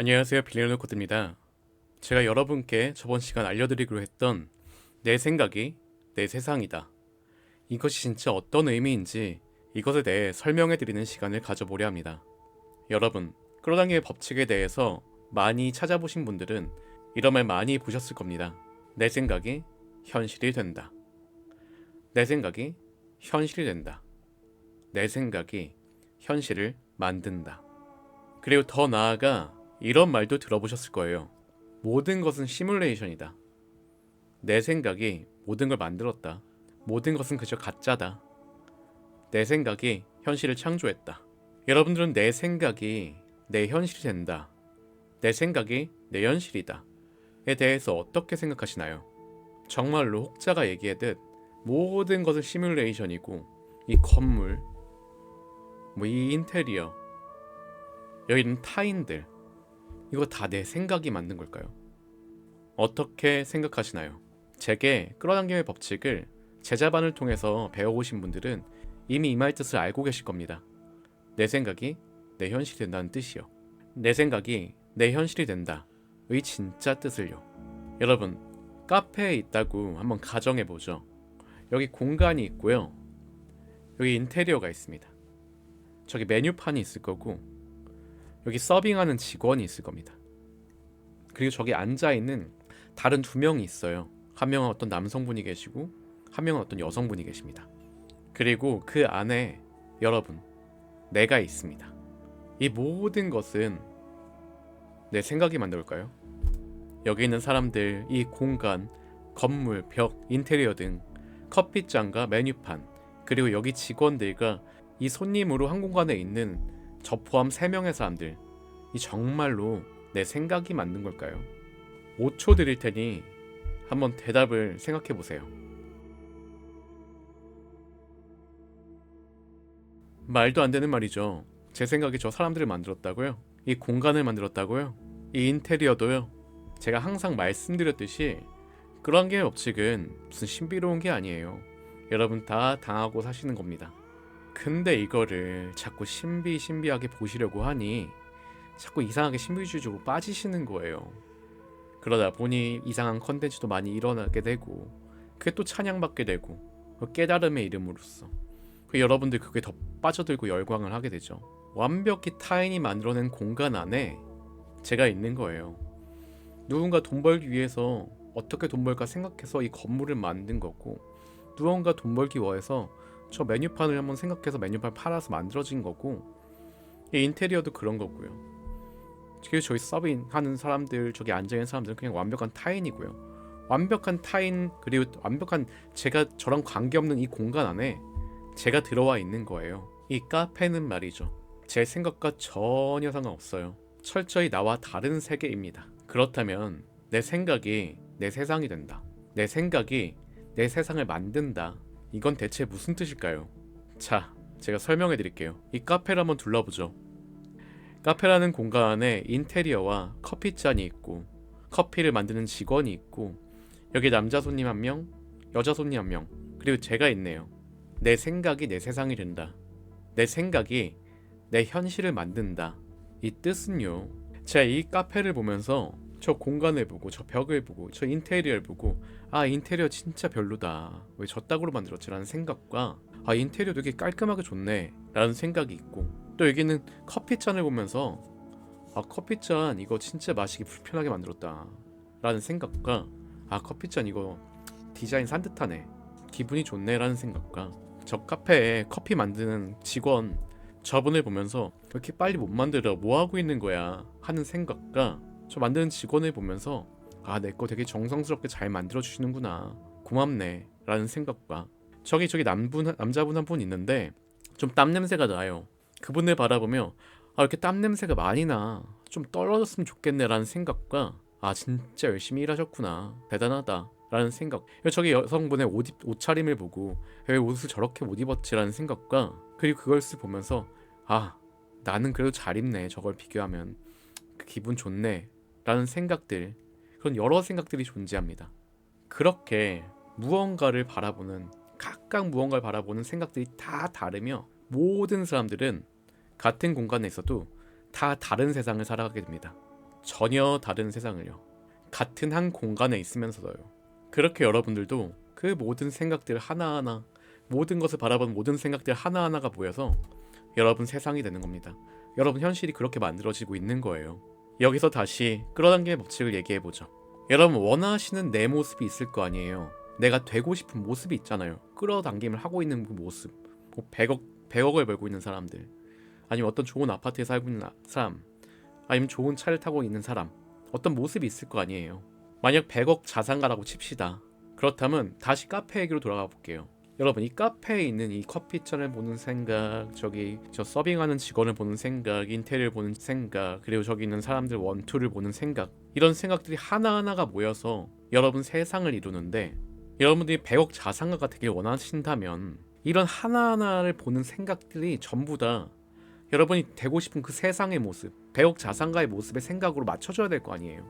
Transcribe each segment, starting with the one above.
안녕하세요 빌리노 코드입니다. 제가 여러분께 저번 시간 알려드리기로 했던 내 생각이 내 세상이다. 이것이 진짜 어떤 의미인지 이것에 대해 설명해드리는 시간을 가져보려 합니다. 여러분, 끌어당김의 법칙에 대해서 많이 찾아보신 분들은 이런 말 많이 보셨을 겁니다. 내 생각이 현실이 된다. 내 생각이 현실이 된다. 내 생각이 현실을 만든다. 그리고 더 나아가 이런 말도 들어보셨을 거예요. 모든 것은 시뮬레이션이다. 내 생각이 모든 걸 만들었다. 모든 것은 그저 가짜다. 내 생각이 현실을 창조했다. 여러분들은 내 생각이 내 현실이 된다. 내 생각이 내 현실이다. 에 대해서 어떻게 생각하시나요? 정말로 혹자가 얘기하듯 모든 것은 시뮬레이션이고 이 건물, 뭐 이 인테리어, 여기 있는 타인들 이거 다 내 생각이 만든 걸까요? 어떻게 생각하시나요? 제게 끌어당김의 법칙을 제자반을 통해서 배워오신 분들은 이미 이 말 뜻을 알고 계실 겁니다. 내 생각이 내 현실이 된다는 뜻이요. 내 생각이 내 현실이 된다. 의 진짜 뜻을요. 여러분, 카페에 있다고 한번 가정해 보죠. 여기 공간이 있고요. 여기 인테리어가 있습니다. 저기 메뉴판이 있을 거고 여기 서빙하는 직원이 있을 겁니다. 그리고 저기 앉아 있는 다른 두 명이 있어요. 한 명은 어떤 남성분이 계시고 한 명은 어떤 여성분이 계십니다. 그리고 그 안에 여러분 내가 있습니다. 이 모든 것은 내 생각이 만들까요? 여기 있는 사람들, 이 공간, 건물, 벽, 인테리어 등 커피잔과 메뉴판, 그리고 여기 직원들과 이 손님으로 한 공간에 있는 저 포함 3명의 사람들, 이 정말로 내 생각이 만든 걸까요? 5초 드릴 테니 한번 대답을 생각해 보세요. 말도 안 되는 말이죠. 제 생각이 저 사람들을 만들었다고요? 이 공간을 만들었다고요? 이 인테리어도요? 제가 항상 말씀드렸듯이 그런 게 법칙은 무슨 신비로운 게 아니에요. 여러분 다 당하고 사시는 겁니다. 근데 이거를 자꾸 신비 신비하게 보시려고 하니 자꾸 이상하게 신비주의적으로 빠지시는 거예요. 그러다 보니 이상한 컨텐츠도 많이 일어나게 되고 그게 또 찬양받게 되고 그 깨달음의 이름으로써 그 여러분들 그게 더 빠져들고 열광을 하게 되죠. 완벽히 타인이 만들어낸 공간 안에 제가 있는 거예요. 누군가 돈 벌기 위해서 어떻게 돈 벌까 생각해서 이 건물을 만든 거고 누군가 돈 벌기 위해서 저 메뉴판을 한번 생각해서 메뉴판 팔아서 만들어진 거고 이 인테리어도 그런 거고요. 그리고 저희 서빙 하는 사람들 저기 앉아 있는 사람들은 그냥 완벽한 타인이고요. 완벽한 타인 그리고 완벽한 제가 저랑 관계없는 이 공간 안에 제가 들어와 있는 거예요. 이 카페는 말이죠. 제 생각과 전혀 상관없어요. 철저히 나와 다른 세계입니다. 그렇다면 내 생각이 내 세상이 된다. 내 생각이 내 세상을 만든다. 이건 대체 무슨 뜻일까요? 자, 제가 설명해 드릴게요. 이 카페를 한번 둘러보죠. 카페라는 공간 안에 인테리어와 커피잔이 있고 커피를 만드는 직원이 있고 여기 남자 손님 한 명, 여자 손님 한 명, 그리고 제가 있네요. 내 생각이 내 세상이 된다. 내 생각이 내 현실을 만든다. 이 뜻은요. 제가 이 카페를 보면서 저 공간을 보고 저 벽을 보고 저 인테리어를 보고 아 인테리어 진짜 별로다. 왜 저 따구로 만들었지라는 생각과 아 인테리어 되게 깔끔하게 좋네. 라는 생각이 있고 또 여기는 커피잔을 보면서 아 커피잔 이거 진짜 마시기 불편하게 만들었다. 라는 생각과 아 커피잔 이거 디자인 산뜻하네. 기분이 좋네. 라는 생각과 저 카페에 커피 만드는 직원 저분을 보면서 왜 이렇게 빨리 못 만들어. 뭐 하고 있는 거야? 하는 생각과 저 만드는 직원을 보면서 아 내 거 되게 정성스럽게 잘 만들어 주시는구나. 고맙네. 라는 생각과 저기 저기 남분 남자분 한 분 있는데 좀 땀 냄새가 나요. 그분을 바라보며 아 이렇게 땀 냄새가 많이 나 좀 떨어졌으면 좋겠네 라는 생각과 아 진짜 열심히 일하셨구나. 대단하다. 라는 생각. 저기 여성분의 옷, 입, 옷차림을 보고 왜 옷을 저렇게 못 입었지라는 생각과 그리고 그걸 보면서 아 나는 그래도 잘 입네. 저걸 비교하면. 그 기분 좋네 라는 생각들 그런 여러 생각들이 존재합니다 그렇게 무언가를 바라보는 각각 무언가를 바라보는 생각들이 다 다르며 모든 사람들은 같은 공간에 있어도 다 다른 세상을 살아가게 됩니다 전혀 다른 세상을요. 같은 한 공간에 있으면서도요. 그렇게 여러분들도 그 모든 생각들 하나하나 모든 것을 바라보는 모든 생각들 하나하나가 모여서 여러분 세상이 되는 겁니다. 여러분 현실이 그렇게 만들어지고 있는 거예요. 여기서 다시 끌어당김의 법칙을 얘기해 보죠. 여러분 원하시는 내 모습이 있을 거 아니에요. 내가 되고 싶은 모습이 있잖아요. 끌어당김을 하고 있는 그 모습. 뭐 100억 100억을 벌고 있는 사람들. 아니면 어떤 좋은 아파트에 살고 있는 아- 사람. 아니면 좋은 차를 타고 있는 사람. 어떤 모습이 있을 거 아니에요. 만약 100억 자산가라고 칩시다. 그렇다면 다시 카페 얘기로 돌아가 볼게요. 여러분 이 카페에 있는 이 커피잔을 보는 생각, 저기 저 서빙하는 직원을 보는 생각, 인테리어를 보는 생각, 그리고 저기 있는 사람들 원투를 보는 생각 이런 생각들이 하나하나가 모여서 여러분 세상을 이루는데 여러분들이 100억 자산가가 되길 원하신다면 이런 하나하나를 보는 생각들이 전부 다 여러분이 되고 싶은 그 세상의 모습, 100억 자산가의 모습의 생각으로 맞춰줘야 될 거 아니에요.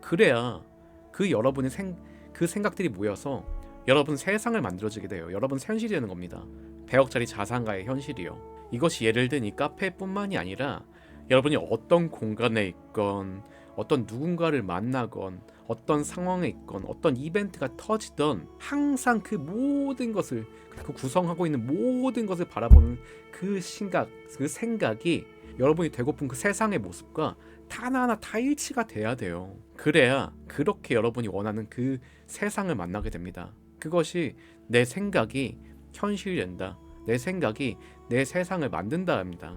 그래야 그 여러분의 생, 그 생각들이 모여서 여러분 세상을 만들어지게 돼요. 여러분 현실이 되는 겁니다. 100억짜리 자산가의 현실이요. 이것이 예를 든 이 카페뿐만이 아니라 여러분이 어떤 공간에 있건 어떤 누군가를 만나건 어떤 상황에 있건 어떤 이벤트가 터지던 항상 그 모든 것을 그 구성하고 있는 모든 것을 바라보는 그 생각, 그 생각이 여러분이 되고픈 그 세상의 모습과 하나하나 다 일치가 돼야 돼요. 그래야 그렇게 여러분이 원하는 그 세상을 만나게 됩니다. 그것이 내 생각이 현실이 된다. 내 생각이 내 세상을 만든다 합니다.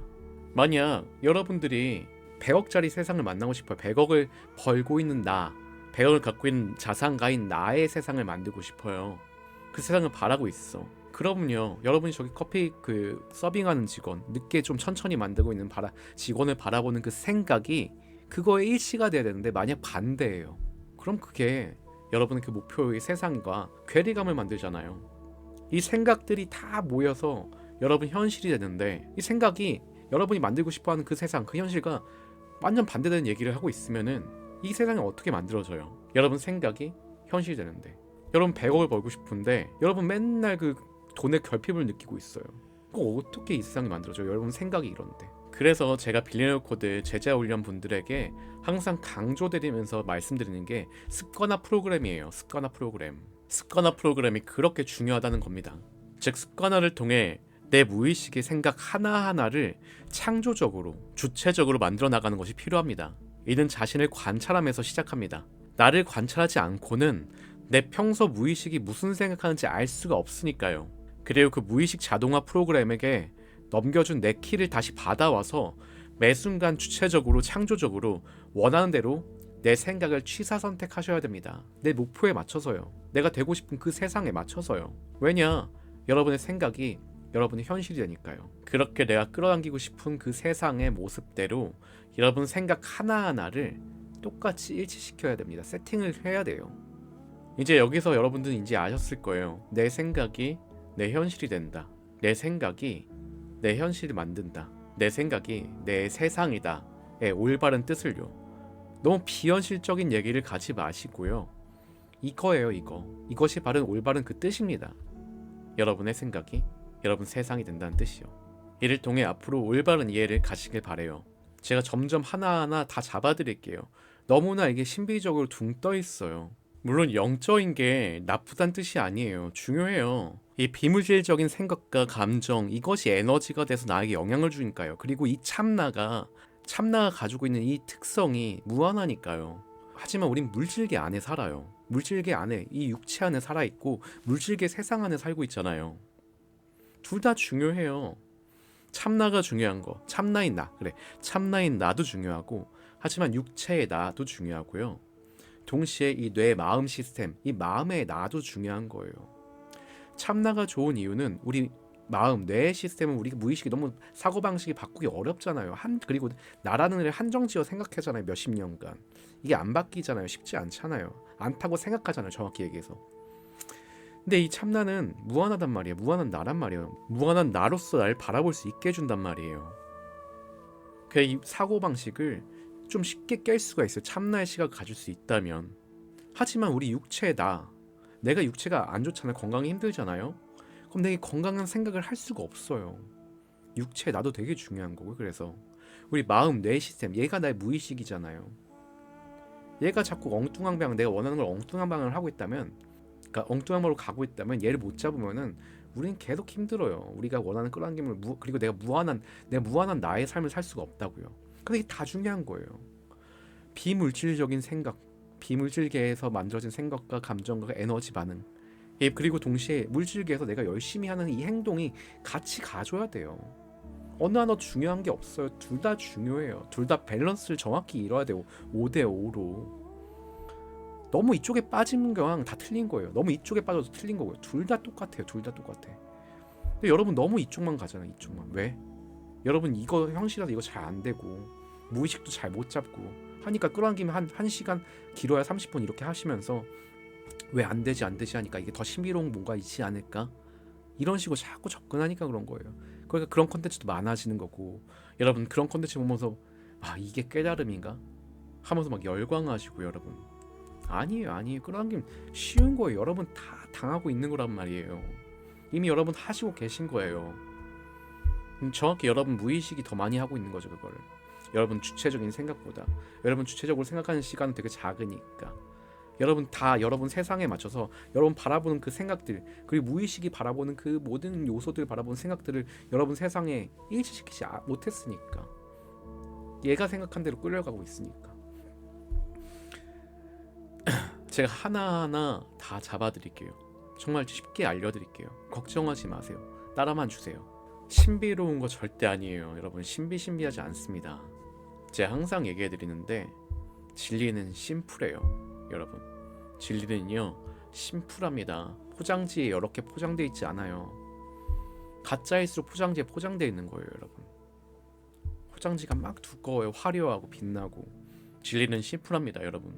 만약 여러분들이 100억짜리 세상을 만나고 싶어요. 100억을 벌고 있는 나, 100억을 갖고 있는 자산가인 나의 세상을 만들고 싶어요. 그 세상을 바라고 있어. 그러면요, 여러분이 저기 커피 그 서빙하는 직원, 늦게 좀 천천히 만들고 있는 바라, 직원을 바라보는 그 생각이 그거에 일치가 돼야 되는데 만약 반대예요. 그럼 그게 여러분의 그 목표의 세상과 괴리감을 만들잖아요. 이 생각들이 다 모여서 여러분 현실이 되는데 이 생각이 여러분이 만들고 싶어하는 그 세상, 그 현실과 완전 반대되는 얘기를 하고 있으면은 이 세상이 어떻게 만들어져요? 여러분 생각이 현실이 되는데 여러분 100억을 벌고 싶은데 여러분 맨날 그 돈의 결핍을 느끼고 있어요. 그거 어떻게 이 세상이 만들어져요? 여러분 생각이 이런데. 그래서 제가 빌리너 코드 제자 훈련 분들에게 항상 강조드리면서 말씀드리는 게 습관화 프로그램이에요. 습관화 프로그램. 습관화 프로그램이 그렇게 중요하다는 겁니다. 즉 습관화를 통해 내 무의식의 생각 하나하나를 창조적으로 주체적으로 만들어 나가는 것이 필요합니다. 이는 자신을 관찰하면서 시작합니다. 나를 관찰하지 않고는 내 평소 무의식이 무슨 생각하는지 알 수가 없으니까요. 그리고 그 무의식 자동화 프로그램에게 넘겨준 내 키를 다시 받아와서 매 순간 주체적으로 창조적으로 원하는 대로 내 생각을 취사 선택하셔야 됩니다. 내 목표에 맞춰서요. 내가 되고 싶은 그 세상에 맞춰서요. 왜냐? 여러분의 생각이 여러분의 현실이 되니까요. 그렇게 내가 끌어당기고 싶은 그 세상의 모습대로 여러분 생각 하나하나를 똑같이 일치시켜야 됩니다. 세팅을 해야 돼요. 이제 여기서 여러분들은 이제 아셨을 거예요. 내 생각이 내 현실이 된다. 내 생각이 내 현실을 만든다. 내 생각이 내 세상이다. 의 올바른 뜻을요. 너무 비현실적인 얘기를 가지 마시고요. 이거예요, 이거. 이것이 바른 올바른 그 뜻입니다. 여러분의 생각이 여러분 세상이 된다는 뜻이요. 이를 통해 앞으로 올바른 이해를 가시길 바래요. 제가 점점 하나하나 다 잡아드릴게요. 너무나 이게 신비적으로 둥 떠 있어요. 물론 영적인 게 나쁘단 뜻이 아니에요. 중요해요. 이 비무질적인 생각과 감정 이것이 에너지가 돼서 나에게 영향을 주니까요. 그리고 이 참나가 참나가 가지고 있는 이 특성이 무한하니까요. 하지만 우린 물질계 안에 살아요. 물질계 안에 이 육체 안에 살아 있고 물질계 세상 안에 살고 있잖아요. 둘 다 중요해요. 참나가 중요한 거, 참나인 나 그래 참나인 나도 중요하고 하지만 육체의 나도 중요하고요. 동시에 이 뇌 마음 시스템, 이 마음의 나도 중요한 거예요. 참나가 좋은 이유는 우리 마음, 뇌 시스템은 우리 무의식이 너무 사고 방식이 바꾸기 어렵잖아요. 한 그리고 나라는 애를 한정지어 생각하잖아요. 몇십 년간 이게 안 바뀌잖아요. 쉽지 않잖아요. 않다고 생각하잖아요. 정확히 얘기해서. 근데 이 참나는 무한하단 말이에요. 무한한 나란 말이에요. 무한한 나로서 날 바라볼 수 있게 해준단 말이에요. 그이 사고 방식을 좀 쉽게 깰 수가 있어요. 참나의 시각을 가질 수 있다면. 하지만 우리 육체의 나, 내가 육체가 안 좋잖아요. 건강이 힘들잖아요. 그럼 내가 건강한 생각을 할 수가 없어요. 육체 나도 되게 중요한 거고 그래서 우리 마음 뇌 시스템 얘가 나의 무의식이잖아요. 얘가 자꾸 엉뚱한 방향 내가 원하는 걸 엉뚱한 방향을 하고 있다면 그러니까 엉뚱한 방으로 가고 있다면 얘를 못 잡으면은 우리는 계속 힘들어요. 우리가 원하는 끌어당김을 무, 그리고 내가 무한한 내가 무한한 나의 삶을 살 수가 없다고요. 근데 이게 다 중요한 거예요. 비물질적인 생각, 비물질계에서 만들어진 생각과 감정과 에너지 반응. 예, 그리고 동시에 물질계에서 내가 열심히 하는 이 행동이 같이 가줘야 돼요. 어느 하나 중요한 게 없어요. 둘 다 중요해요. 둘 다 밸런스를 정확히 이뤄야 돼요. 5대 5로. 너무 이쪽에 빠지는 거랑 다 틀린 거예요. 너무 이쪽에 빠져도 틀린 거고요. 둘 다 똑같아요. 둘 다 똑같아. 근데 여러분 너무 이쪽만 가잖아요. 이쪽만. 왜? 여러분 이거 형식이라서 이거 잘 안 되고 무의식도 잘 못 잡고 하니까 끌어당기면 한, 한 시간 길어야 30분 이렇게 하시면서 왜 안 되지 안 되지 하니까 이게 더 신비로운 뭔가 있지 않을까? 이런 식으로 자꾸 접근하니까 그런 거예요. 그러니까 그런 컨텐츠도 많아지는 거고 여러분 그런 컨텐츠 보면서 아 이게 깨달음인가? 하면서 막 열광하시고 여러분 아니에요 아니에요 끌어당김 쉬운 거예요 여러분 다 당하고 있는 거란 말이에요 이미 여러분 하시고 계신 거예요 음, 정확히 여러분 무의식이 더 많이 하고 있는 거죠 그걸 여러분 주체적인 생각보다. 여러분 주체적으로 생각하는 시간은 되게 작으니까. 여러분 다 여러분 세상에 맞춰서 여러분 바라보는 그 생각들 그리고 무의식이 바라보는 그 모든 요소들 바라보는 생각들을 여러분 세상에 일치시키지 아- 못했으니까. 얘가 생각한 대로 끌려가고 있으니까. 제가 하나하나 다 잡아드릴게요. 정말 쉽게 알려드릴게요. 걱정하지 마세요. 따라만 주세요 신비로운 거 절대 아니에요. 여러분 신비신비하지 않습니다. 제가 항상 얘기해 드리는데 진리는 심플해요 여러분. 진리는요 심플합니다. 포장지에 여러 개 포장돼 있지 않아요. 가짜일수록 포장지에 포장돼 있는 거예요 여러분. 포장지가 막 두꺼워요. 화려하고 빛나고. 진리는 심플합니다 여러분.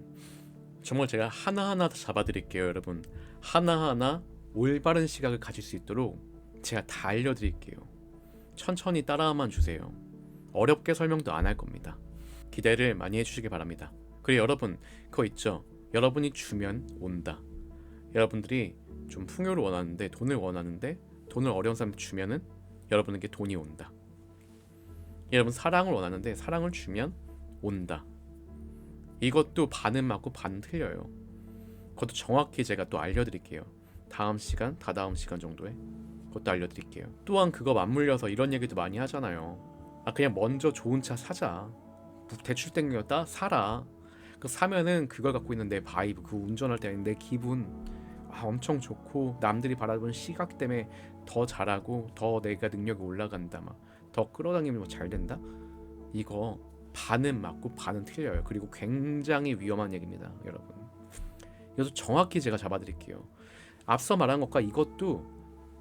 정말 제가 하나하나 다 잡아드릴게요 여러분. 하나하나 올바른 시각을 가질 수 있도록 제가 다 알려드릴게요 천천히 따라만 주세요. 어렵게 설명도 안 할 겁니다. 기대를 많이 해주시기 바랍니다. 그리고 여러분 그거 있죠? 여러분이 주면 온다. 여러분들이 좀 풍요를 원하는데 돈을 원하는데 돈을 어려운 사람 주면은 여러분에게 돈이 온다. 여러분 사랑을 원하는데 사랑을 주면 온다. 이것도 반은 맞고 반은 틀려요. 그것도 정확히 제가 또 알려드릴게요. 다음 시간, 다다음 시간 정도에 그것도 알려드릴게요. 또한 그거 맞물려서 이런 얘기도 많이 하잖아요. 아 그냥 먼저 좋은 차 사자. 대출 땡겼다 사라. 그 사면은 그걸 갖고 있는 내 바이브, 그 운전할 때 내 기분 아, 엄청 좋고 남들이 바라보는 시각 때문에 더 잘하고 더 내가 능력이 올라간다 막 더 끌어당기면 뭐 잘 된다. 이거 반은 맞고 반은 틀려요. 그리고 굉장히 위험한 얘기입니다, 여러분. 그래서 정확히 제가 잡아드릴게요. 앞서 말한 것과 이것도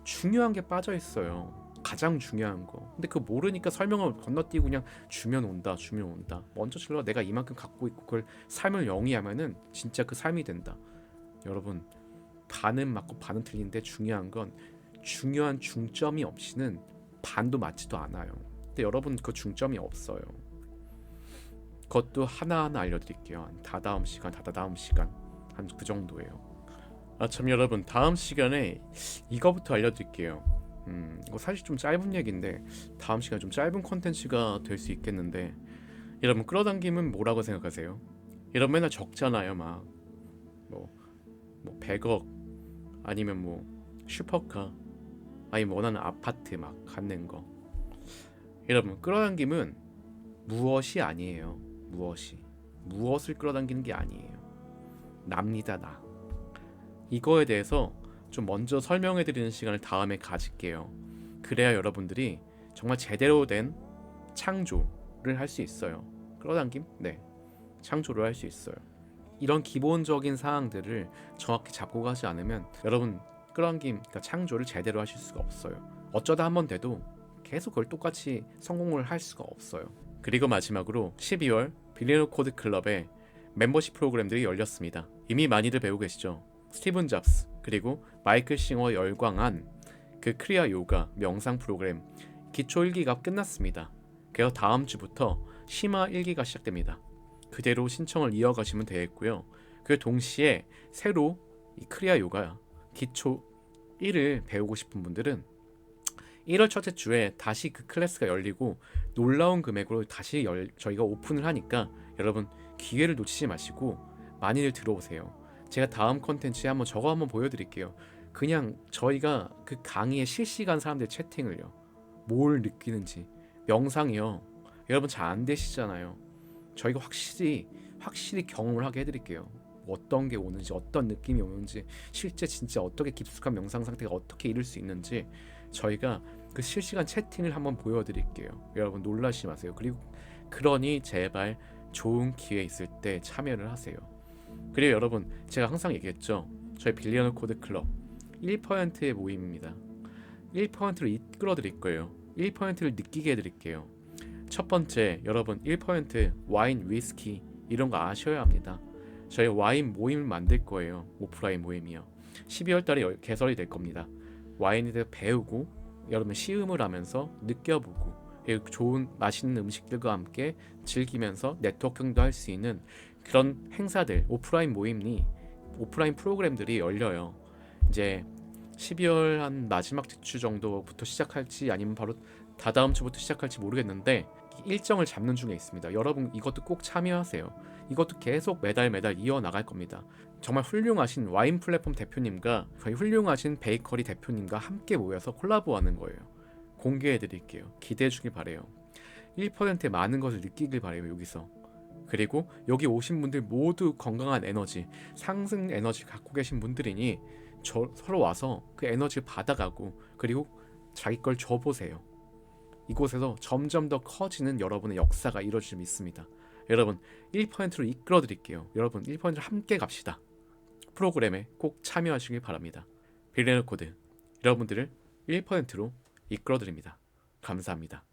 중요한 게 빠져 있어요. 가장 중요한 거. 근데 그 모르니까 설명을 건너뛰고 그냥 주면 온다, 주면 온다. 먼저 질러 내가 이만큼 갖고 있고 그걸 삶을 영위하면은 진짜 그 삶이 된다. 여러분 반은 맞고 반은 틀린데 중요한 건 중요한 중점이 없이는 반도 맞지도 않아요. 근데 여러분 그 중점이 없어요. 그것도 하나하나 알려드릴게요. 한 다다음 시간, 다다다음 시간 한 그 정도예요. 아 참 여러분 다음 시간에 이거부터 알려드릴게요. 음 이거 사실 좀 짧은 얘기인데 다음 시간 좀 짧은 컨텐츠가 될 수 있겠는데 여러분 끌어당김은 뭐라고 생각하세요? 여러분 맨날 적잖아요 막. 뭐 뭐 100억 아니면 뭐 슈퍼카 아니면 원하는 아파트 막 갖는 거. 여러분 끌어당김은 무엇이 아니에요? 무엇이? 무엇을 끌어당기는 게 아니에요? 납니다 나 이거에 대해서 좀 먼저 설명해 드리는 시간을 다음에 가질게요 그래야 여러분들이 정말 제대로 된 창조를 할 수 있어요 끌어당김? 네 창조를 할 수 있어요 이런 기본적인 사항들을 정확히 잡고 가지 않으면 여러분 끌어당김 그러니까 창조를 제대로 하실 수가 없어요 어쩌다 한 번 돼도 계속 그걸 똑같이 성공을 할 수가 없어요 그리고 마지막으로 12월 빌리노 코드 클럽의 멤버십 프로그램들이 열렸습니다. 이미 많이들 배우고 계시죠? 스티븐 잡스 그리고 마이클 싱어 열광한 그 크리아 요가 명상 프로그램 기초 1기가 끝났습니다. 그래서 다음 주부터 심화 1기가 시작됩니다. 그대로 신청을 이어가시면 되겠고요. 그 동시에 새로 이 크리아 요가 기초 1을 배우고 싶은 분들은 1월 첫째 주에 다시 그 클래스가 열리고 놀라운 금액으로 다시 열, 저희가 오픈을 하니까 여러분 기회를 놓치지 마시고 많이들 들어오세요. 제가 다음 컨텐츠에 한번 저거 한번 보여드릴게요. 그냥 저희가 그 강의에 실시간 사람들 채팅을요. 뭘 느끼는지 명상이요. 여러분 잘 안 되시잖아요. 저희가 확실히 확실히 경험을 하게 해드릴게요. 뭐 어떤 게 오는지 어떤 느낌이 오는지 실제 진짜 어떻게 깊숙한 명상 상태가 어떻게 이룰 수 있는지 저희가 그 실시간 채팅을 한번 보여드릴게요. 여러분 놀라지 마세요. 그리고 그러니 제발 좋은 기회 있을 때 참여를 하세요. 그리고 여러분 제가 항상 얘기했죠. 저희 빌리언 코드 클럽 1%의 모임입니다. 1%를 이끌어 드릴 거예요. 1%를 느끼게 해 드릴게요. 첫 번째 여러분 1% 와인 위스키 이런 거 아셔야 합니다. 저희 와인 모임을 만들 거예요. 오프라인 모임이요. 12월 달에 열- 개설이 될 겁니다. 와인에 대해 배우고 여러분 시음을 하면서 느껴보고 좋은 맛있는 음식들과 함께 즐기면서 네트워킹도 할 수 있는 그런 행사들 오프라인 모임이 오프라인 프로그램들이 열려요. 이제 12월 한 마지막 주 정도부터 시작할지 아니면 바로 다다음 주부터 시작할지 모르겠는데 일정을 잡는 중에 있습니다. 여러분 이것도 꼭 참여하세요. 이것도 계속 매달 매달 이어 나갈 겁니다. 정말 훌륭하신 와인 플랫폼 대표님과 저희 훌륭하신 베이커리 대표님과 함께 모여서 콜라보하는 거예요. 공개해 드릴게요. 기대해 주길 바래요. 1%의 많은 것을 느끼길 바래요. 여기서. 그리고 여기 오신 분들 모두 건강한 에너지, 상승 에너지 갖고 계신 분들이니 저, 서로 와서 그 에너지를 받아가고 그리고 자기 걸 줘보세요. 이곳에서 점점 더 커지는 여러분의 역사가 이루어질 믿습니다. 여러분 1%로 이끌어 드릴게요. 여러분 1%로 함께 갑시다. 프로그램에 꼭 참여하시길 바랍니다. 빌레너 코드 여러분들을 1%로 이끌어 드립니다. 감사합니다.